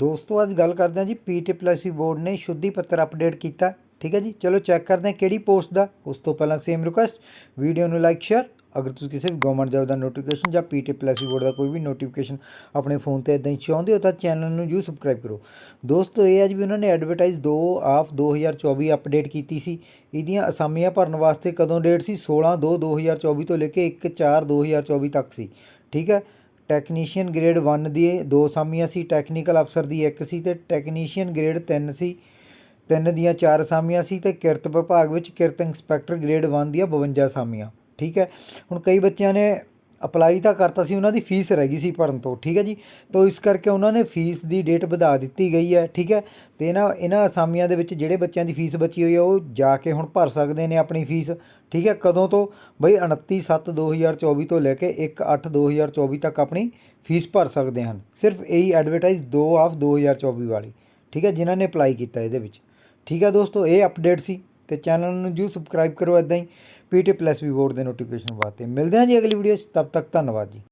ਦੋਸਤੋ, ਅੱਜ ਗੱਲ ਕਰਦੇ ਹਾਂ ਜੀ ਪੀਟੀ ਪਲੱਸ ਬੋਰਡ ਨੇ ਸ਼ੁੱਧੀ ਪੱਤਰ ਅਪਡੇਟ ਕੀਤਾ। ਠੀਕ ਹੈ ਜੀ? ਚਲੋ ਚੈੱਕ ਕਰਦੇ ਹਾਂ ਕਿਹੜੀ ਪੋਸਟ ਦਾ। ਉਸ ਤੋਂ ਪਹਿਲਾਂ ਸੇਮ ਰਿਕੁਐਸਟ ਵੀਡੀਓ ਨੂੰ ਲਾਈਕ ਸ਼ੇਅਰ ਅਗਰ ਤੁਸੀਂ ਕਿਸੇ ਵੀ ਗਵਰਨਮੈਂਟ ਜੋਬ ਦਾ ਨੋਟੀਫਿਕੇਸ਼ਨ ਜਾਂ ਪੀਟੀ ਪਲੱਸ ਬੋਰਡ ਦਾ ਕੋਈ ਵੀ ਨੋਟੀਫਿਕੇਸ਼ਨ ਆਪਣੇ ਫੋਨ ਤੇ ਇਦਾਂ ਹੀ ਚਾਹੁੰਦੇ ਹੋ ਤਾਂ ਚੈਨਲ ਨੂੰ ਜੂ ਸਬਸਕ੍ਰਾਈਬ ਕਰੋ। ਦੋਸਤੋ, ਇਹ ਅੱਜ ਵੀ ਉਹਨਾਂ ਨੇ ਐਡਵਰਟਾਈਜ਼ 2 ਆਫ 2024 ਅਪਡੇਟ ਕੀਤੀ ਸੀ। ਇਹਦੀਆਂ ਅਸਾਮੀਆਂ ਭਰਨ ਵਾਸਤੇ ਕਦੋਂ ਡੇਟ ਸੀ? 16 2 2024 ਤੋਂ ਲੈ ਕੇ 1 4 2024 ਤੱਕ ਸੀ। ਠੀਕ ਹੈ? ਟੈਕਨੀਸ਼ੀਅਨ ਗ੍ਰੇਡ 1 ਦੀ ਦੋ ਅਸਾਮੀਆਂ ਸੀ, ਟੈਕਨੀਕਲ ਅਫਸਰ ਦੀ ਇੱਕ ਸੀ ਤੇ ਟੈਕਨੀਸ਼ੀਅਨ ਗ੍ਰੇਡ 3 ਸੀ। ਤਿੰਨ ਦੀਆਂ ਚਾਰ ਅਸਾਮੀਆਂ ਸੀ ਤੇ ਕਿਰਤ ਵਿਭਾਗ ਵਿੱਚ ਕਿਰਤ ਇੰਸਪੈਕਟਰ ਗ੍ਰੇਡ 1 ਦੀਆਂ 52 ਅਸਾਮੀਆਂ ਠੀਕ ਹੈ, ਹੁਣ ਕਈ ਬੱਚਿਆਂ ਨੇ ਅਪਲਾਈ ਤਾਂ ਕਰਤਾ ਸੀ, ਉਹਨਾਂ ਦੀ ਫੀਸ ਰਹਿ ਗਈ ਸੀ ਭਰਨ ਤੋਂ, ਠੀਕ ਹੈ ਜੀ? ਤੋਂ ਇਸ ਕਰਕੇ ਉਹਨਾਂ ਨੇ ਫੀਸ ਦੀ ਡੇਟ ਵਧਾ ਦਿੱਤੀ ਗਈ ਹੈ, ਠੀਕ ਹੈ? ਤੇ ਇਹਨਾਂ ਇਹਨਾਂ ਅਸਾਮੀਆਂ ਦੇ ਵਿੱਚ ਜਿਹੜੇ ਬੱਚਿਆਂ ਦੀ ਫੀਸ ਬਚੀ ਹੋਈ ਹੈ, ਉਹ ਜਾ ਕੇ ਹੁਣ ਭਰ ਸਕਦੇ ਨੇ ਆਪਣੀ ਫੀਸ, ਠੀਕ ਹੈ? ਕਦੋਂ ਤੋਂ? ਬਈ 29 7 2024 ਤੋਂ ਲੈ ਕੇ 1 8 2024 ਤੱਕ ਆਪਣੀ ਫੀਸ ਭਰ ਸਕਦੇ ਹਨ। ਸਿਰਫ ਇਹੀ ਐਡਵਰਟਾਈਜ਼ 2 ਆਫ 2024 ਵਾਲੀ, ਠੀਕ ਹੈ? ਜਿਨ੍ਹਾਂ ਨੇ ਅਪਲਾਈ ਕੀਤਾ ਇਹਦੇ ਵਿੱਚ। ਠੀਕ ਹੈ ਦੋਸਤੋ, ਇਹ ਅਪਡੇਟ ਸੀ, ਤੇ ਚੈਨਲ ਨੂੰ ਜੂ ਸਬਸਕ੍ਰਾਈਬ ਕਰੋ ਇਦਾਂ ਹੀ। ਪੀਟੀ ਪਲੱਸ ਵੀ ਬੋਰਡ ਦੇ ਨੋਟੀਫਿਕੇਸ਼ਨ ਵਾਸਤੇ ਮਿਲਦੇ ਹਾਂ ਜੀ ਅਗਲੀ ਵੀਡੀਓ 'ਚ ਤਬ ਤੱਕ ਧੰਨਵਾਦ ਜੀ।